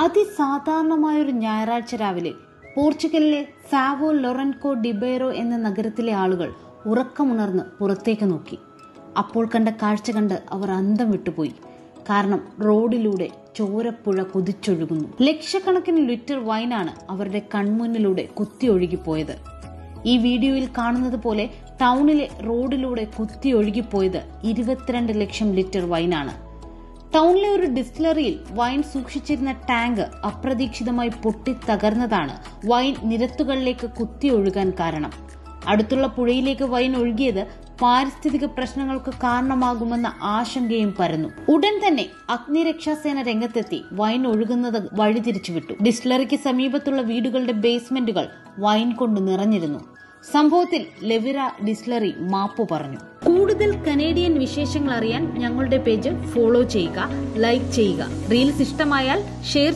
അതിസാധാരണമായൊരു ഞായറാഴ്ച രാവിലെ പോർച്ചുഗലിലെ സാവോ ലൊറൻകോ ഡിബേറോ എന്ന നഗരത്തിലെ ആളുകൾ ഉറക്കമുണർന്ന് പുറത്തേക്ക് നോക്കി. അപ്പോൾ കണ്ട കാഴ്ച കണ്ട് അവർ അന്തം വിട്ടുപോയി. കാരണം റോഡിലൂടെ ചോരപ്പുഴ കുതിച്ചൊഴുകുന്നു. ലക്ഷക്കണക്കിന് ലിറ്റർ വൈനാണ് അവരുടെ കൺമുന്നിലൂടെ കുത്തിയൊഴുകിപ്പോയത്. ഈ വീഡിയോയിൽ കാണുന്നത് പോലെ ടൗണിലെ റോഡിലൂടെ കുത്തി കുത്തിയൊഴുകിപ്പോയത് ഇരുപത്തിരണ്ട് ലക്ഷം ലിറ്റർ വൈനാണ്. ടൗണിലെ ഒരു ഡിസ്റ്റിലറിയിൽ വൈൻ സൂക്ഷിച്ചിരുന്ന ടാങ്ക് അപ്രതീക്ഷിതമായി പൊട്ടി തകർന്നതാണ് വൈൻ നിരത്തുകളിലേക്ക് കുത്തിയൊഴുകാൻ കാരണം. അടുത്തുള്ള പുഴയിലേക്ക് വൈൻ ഒഴുകിയത് പാരിസ്ഥിതിക പ്രശ്നങ്ങൾക്ക് കാരണമാകുമെന്ന ആശങ്കയും പരന്നു. ഉടൻ തന്നെ അഗ്നിരക്ഷാസേന രംഗത്തെത്തി വൈൻ ഒഴുകുന്നത് വഴിതിരിച്ചുവിട്ടു. ഡിസ്റ്റിലറിക്ക് സമീപത്തുള്ള വീടുകളുടെ ബേസ്മെന്റുകൾ വൈൻ കൊണ്ട് നിറഞ്ഞിരുന്നു. സംഭവത്തിൽ ലെവിറ ഡിസ്ലറി മാപ്പ് പറഞ്ഞു. കൂടുതൽ കനേഡിയൻ വിശേഷങ്ങൾ അറിയാൻ ഞങ്ങളുടെ പേജ് ഫോളോ ചെയ്യുക ലൈക്ക് ചെയ്യുക. റീൽസ് ഇഷ്ടമായാൽ ഷെയർ